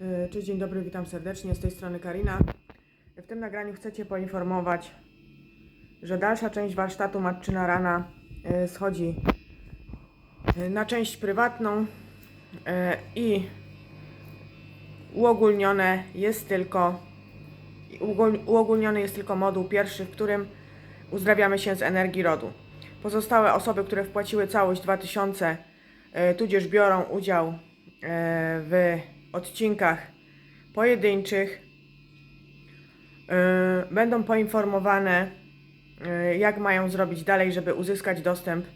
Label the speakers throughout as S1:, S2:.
S1: E, Cześć, dzień dobry, witam serdecznie. Z tej strony Karina. W tym nagraniu chcecie poinformować, że dalsza część warsztatu Matczyna Rana e, schodzi e, na część prywatną i uogólnione jest tylko uogól- uogólniony jest tylko moduł pierwszy, w którym uzdrawiamy się z energii rodu. Pozostałe osoby, które wpłaciły całość 2000, e, tudzież biorą udział w odcinkach pojedynczych, e, będą poinformowane, e, jak mają zrobić dalej, żeby uzyskać dostęp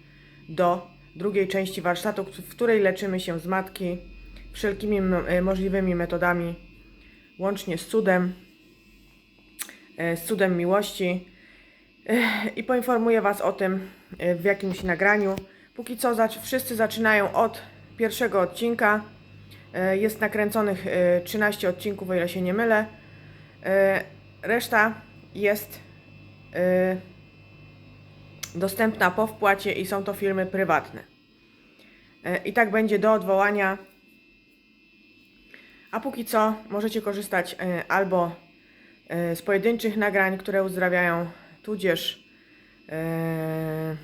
S1: do drugiej części warsztatu, w której leczymy się z matki wszelkimi e, możliwymi metodami, łącznie z cudem, z cudem miłości i poinformuję Was o tym w jakimś nagraniu. Póki co wszyscy zaczynają od pierwszego odcinka. E, Jest nakręconych e, 13 odcinków, o ile się nie mylę. E, Reszta jest e, dostępna po wpłacie i są to filmy prywatne. E, I tak będzie do odwołania. A póki co możecie korzystać e, albo e, z pojedynczych nagrań, które uzdrawiają, tudzież e,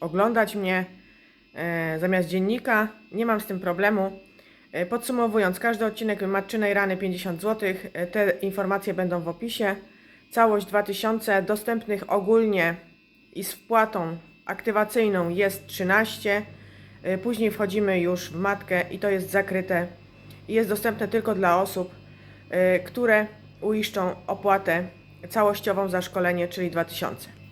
S1: oglądać mnie e, zamiast dziennika. Nie mam z tym problemu. E, Podsumowując, każdy odcinek Matczynej Rany 50 zł. E, Te informacje będą w opisie. Całość 2000, dostępnych ogólnie i z wpłatą aktywacyjną jest 13. E, Później wchodzimy już w matkę i to jest zakryte i jest dostępne tylko dla osób, e, które uiszczą opłatę całościową za szkolenie, czyli 2000.